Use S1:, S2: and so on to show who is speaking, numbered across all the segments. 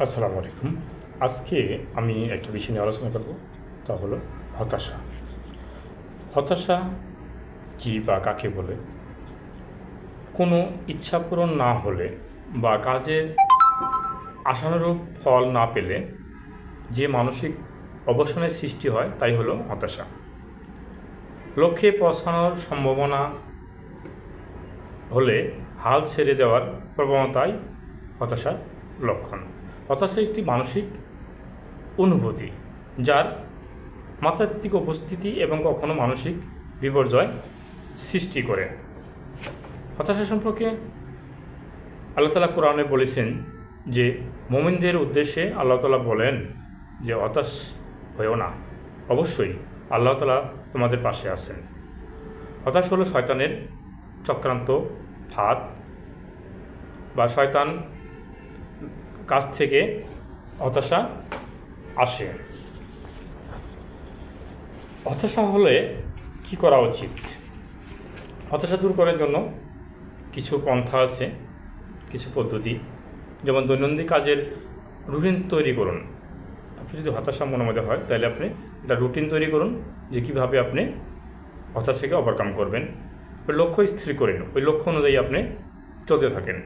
S1: আসসালামু আলাইকুম। আজকে আমি একটা বিষয় নিয়ে আলোচনা করব, তা হলো হতাশা। হতাশা কী বা কাকে বলে? কোনো ইচ্ছা পূরণ না হলে বা কাজের আশানুরূপ ফল না পেলে যে মানসিক অবসানের সৃষ্টি হয়, তাই হলো হতাশা। লক্ষ্যে পৌঁছানোর সম্ভাবনা হলে হাল ছেড়ে দেওয়ার প্রবণতাই হতাশার লক্ষণ। হতাশা একটি মানসিক অনুভূতি, যার মাত্রাতিক উপস্থিতি এবং কখনো মানসিক বিপর্যয় সৃষ্টি করে। হতাশা সম্পর্কে আল্লাহ তালা কোরআনে বলেছেন যে, মোমিনদের উদ্দেশ্যে আল্লাহ তালা বলেন যে, হতাশ হয়েও না। অবশ্যই আল্লাহ তালা তোমাদের পাশে আছেন। হতাশ হলো শয়তানের চক্রান্ত ফাঁদ বা শয়তান কাছ থেকে হতাশা আসে। হতাশা হলে কি করা উচিত? হতাশা দূর করার জন্য কিছু পন্থা আছে, কিছু পদ্ধতি। যেমন দৈনন্দিন কাজের রুটিন তৈরি করুন। আপনি যদি হতাশা মনে মধ্যে হয়, তাহলে আপনি একটা রুটিন তৈরি করুন যে কীভাবে আপনি হতাশাকে ওভারকাম করবেন। লক্ষ্য স্থির করেন ওই লক্ষ্য অনুযায়ী আপনি চলতে থাকেন।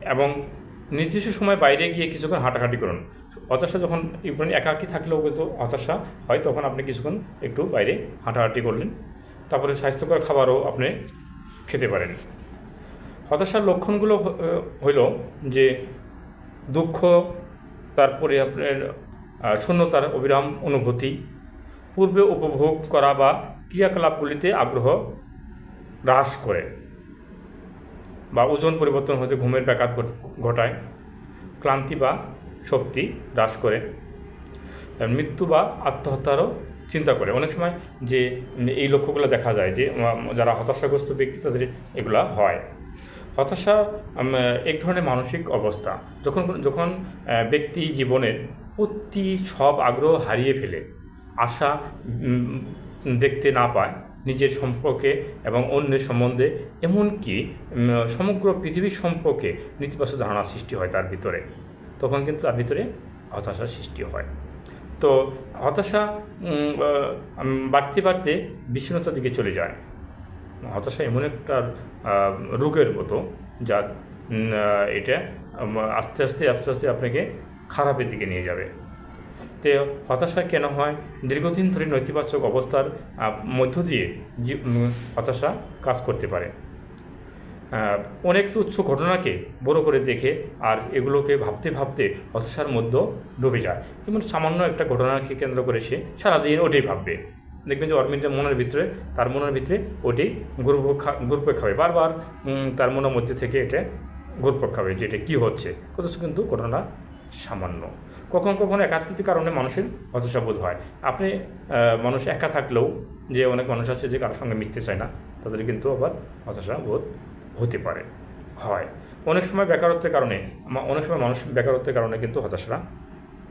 S1: এবং নির্দিষ্ট সময় বাইরে গিয়ে কিছুক্ষণ হাঁটাহাঁটি করুন। হতাশা যখন ইভেন একাকী থাকলেও কিন্তু হতাশা হয়, তখন আপনি কিছুক্ষণ একটু বাইরে হাঁটাহাঁটি করলেন। তারপরে স্বাস্থ্যকর খাবারও আপনি খেতে পারেন। হতাশার লক্ষণগুলো হইল যে দুঃখ, তারপরে আপনার শূন্যতার অবিরাম অনুভূতি, পূর্বে উপভোগ করা বা ক্রিয়াকলাপগুলিতে আগ্রহ হ্রাস করে। বা ওজন পরিবর্তন হতে ঘুমের ব্যাঘাত ঘট- ঘটায়, ক্লান্তি বা শক্তি হ্রাস করে মৃত্যু বা আত্মহত্যারও চিন্তা করে। অনেক সময় যে এই লক্ষ্যগুলো দেখা যায় যে যারা হতাশাগ্রস্ত ব্যক্তি তাদের এগুলা হয়। হতাশা এক ধরনের মানসিক অবস্থা। যখন যখন ব্যক্তি জীবনের প্রতি সব আগ্রহ হারিয়ে ফেলে, আশা দেখতে না পায় নিজের সম্পর্কে এবং অন্যের সম্বন্ধে, এমনকি সমগ্র পৃথিবীর সম্পর্কে নেতিবাচক ধারণা সৃষ্টি হয় তার ভিতরে। তখন কিন্তু তার ভিতরে হতাশার সৃষ্টি হয়। তো হতাশা বাড়তে বাড়তে বিষণ্ণতার দিকে চলে যায়। হতাশা এমন একটা রোগের মতো যা এটা আস্তে আস্তে আস্তে আস্তে আপনাকে খারাপের দিকে নিয়ে যাবে। তো হতাশা কেন হয়? দীর্ঘদিন ধরে নেতিবাচক অবস্থার মধ্য দিয়ে হতাশা কাজ করতে পারে। অনেক তুচ্ছ ঘটনাকে বড় করে দেখে আর এগুলোকে ভাবতে ভাবতে হতাশার মধ্যে ডুবে যায়। যেমন সামান্য একটা ঘটনাকে কেন্দ্র করে সে সারাদিন ওটাই ভাববে। দেখবেন যে অরমিন্দের মনের ভিতরে, তার মনের ভিতরে ওটাই ঘুরপোক খা ঘুরপোক খাবে বারবার তার মনের মধ্যে থেকে এটা ঘুরপোক খাবে যে এটা কী হচ্ছে। অথচ কিন্তু ঘটনা সামান্য। কখন কখনো একাত্মিক কারণে মানুষের হতাশা বোধ হয়। আপনি মানুষ একা থাকলেও যে অনেক মানুষ আছে যে কারোর সঙ্গে মিশতে চায় না তাদের কিন্তু আবার হতাশা বোধ হতে পারে হয়। অনেক সময় বেকারত্বের কারণে অনেক সময় মানুষ বেকারত্বের কারণে কিন্তু হতাশা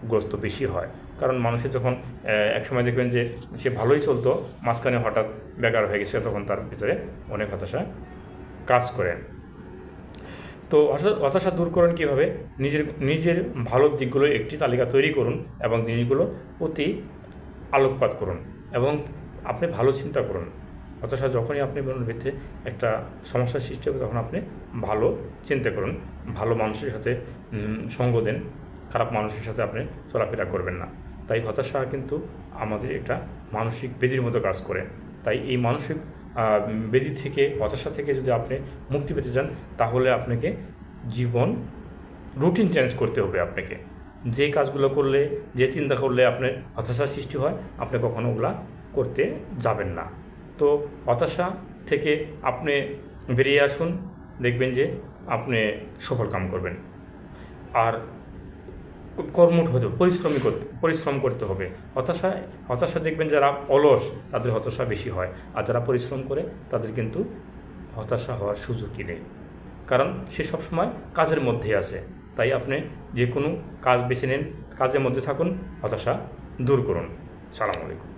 S1: গ্রস্ত বেশি হয়। কারণ মানুষের যখন আহ, এক সময় দেখবেন যে সে ভালোই চলতো মাঝখানে হঠাৎ বেকার হয়ে গেছে তখন তার ভিতরে অনেক হতাশা কাজ করে। তো হতাশা- দূর করেন কীভাবে? নিজের নিজের ভালো দিকগুলো একটি তালিকা তৈরি করুন এবং জিনিসগুলো অতি আলোকপাত করুন এবং আপনি ভালো চিন্তা করুন। হতাশা যখনই আপনি মনের ভিতরে একটা সমস্যার সৃষ্টি হবে তখন আপনি ভালো চিন্তা করুন। ভালো মানুষের সাথে সঙ্গ দেন। খারাপ মানুষের সাথে আপনি চলাফেরা করবেন না। তাই হতাশা কিন্তু আমাদের একটা মানসিক বেদির মতো কাজ করে। তাই এই মানসিক বেদি থেকে, হতাশা থেকে যদি আপনি মুক্তি পেতে চান, তাহলে আপনাকে জীবন রুটিন চেঞ্জ করতে হবে আপনাকে। যে কাজগুলো করলে, যে চিন্তা করলে আপনার হতাশার সৃষ্টি হয়, আপনি কখনো ওগুলা করতে যাবেন না। তো হতাশা থেকে আপনি বেরিয়ে আসুন, দেখবেন যে আপনি সফল কাম করবেন। আর কর্মঠ হতে পরিশ্রমী করতে, পরিশ্রম করতে হবে। হতাশা হতাশা দেখবেন যারা অলস, তাদের হতাশা বেশি হয়। আর যারা পরিশ্রম করে, তাদের কিন্তু হতাশা হওয়ার সুযোগই নেই। কারণ সে সবসময় কাজের মধ্যে আছে। তাই আপনি যে কোনো কাজ বেছে নিন, কাজের মধ্যে থাকুন, হতাশা দূর করুন। সালাম আলাইকুম।